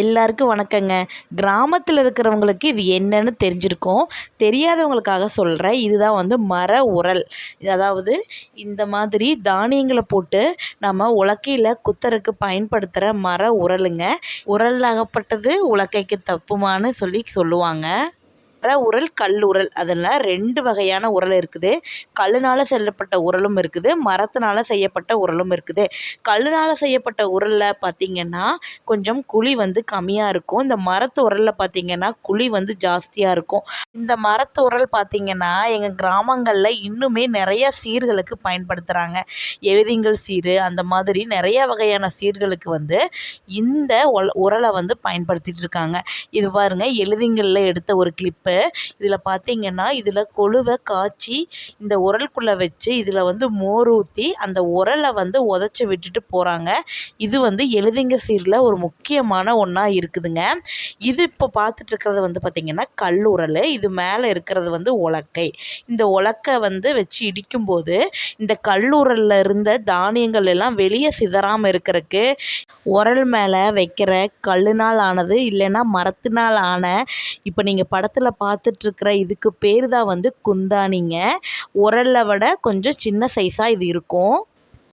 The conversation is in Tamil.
எல்லாருக்கும் வணக்கங்க. கிராமத்தில் இருக்கிறவங்களுக்கு இது என்னன்னு தெரிஞ்சிருக்கும். தெரியாதவங்களுக்காக சொல்கிறேன் இதுதான் வந்து மர உரல். அதாவது இந்த மாதிரி தானியங்களை போட்டு நம்ம உலக்கையில் குத்துறதுக்கு பயன்படுத்துகிற மர உரலுங்க. உரல் அகப்பட்டது உலக்கைக்கு தப்புமான்னு சொல்லி சொல்லுவாங்க. மர உரல் கல் உரல். அதில் ரெண்டு வகையான உரல் இருக்குது. கல்லுனால் செய்யப்பட்ட உரலும் இருக்குது. மரத்தினால் செய்யப்பட்ட உரலும் இருக்குது. கல்லுனால் செய்யப்பட்ட உரலில் பார்த்திங்கன்னா கொஞ்சம் குழி வந்து கம்மியாக இருக்கும். இந்த மரத்து உரலில் பார்த்திங்கன்னா குழி வந்து ஜாஸ்தியாக இருக்கும். இந்த மரத்து உரல் பார்த்திங்கன்னா எங்கள் கிராமங்களில் இன்னுமே நிறையா சீர்களுக்கு பயன்படுத்துகிறாங்க எழுதிங்கள் சீர் அந்த மாதிரி நிறையா வகையான சீர்களுக்கு வந்து இந்த உரலை வந்து பயன்படுத்திகிட்டு இருக்காங்க. இது பாருங்கள் எழுதிங்களில் எடுத்த ஒரு கிளிப்பு இதில் பார்த்தீங்கன்னா இதில் கொழுவை காய்ச்சி இந்த உரலுக்குள்ளே வச்சு இதில் வந்து மோர் ஊற்றி அந்த உரலை வந்து உதச்சி விட்டுட்டு போகிறாங்க இது வந்து எழுதிங்க சீரில் ஒரு முக்கியமான ஒன்றா இருக்குதுங்க. இது இப்போ பார்த்துட்டு இருக்கிறது வந்து பார்த்திங்கன்னா கல் உரல். இது மேலே இருக்கிறது வந்து உலக்கை. இந்த உலக்கை வந்து வச்சு இடிக்கும்போது இந்த கல்லுரலில் இருந்த தானியங்கள் எல்லாம் வெளியே சிதறாமல் இருக்கிறதுக்கு உரல் மேலே வைக்கிற கல்லுனால் ஆனது இல்லைன்னா மரத்தினால் ஆன இப்போ நீங்கள் படத்தில் பார்த்துட்ருக்குற இதுக்கு பேர் தான் வந்து குந்தானிங்க. உரலை விட கொஞ்சம் சின்ன சைஸாக இது இருக்கும்.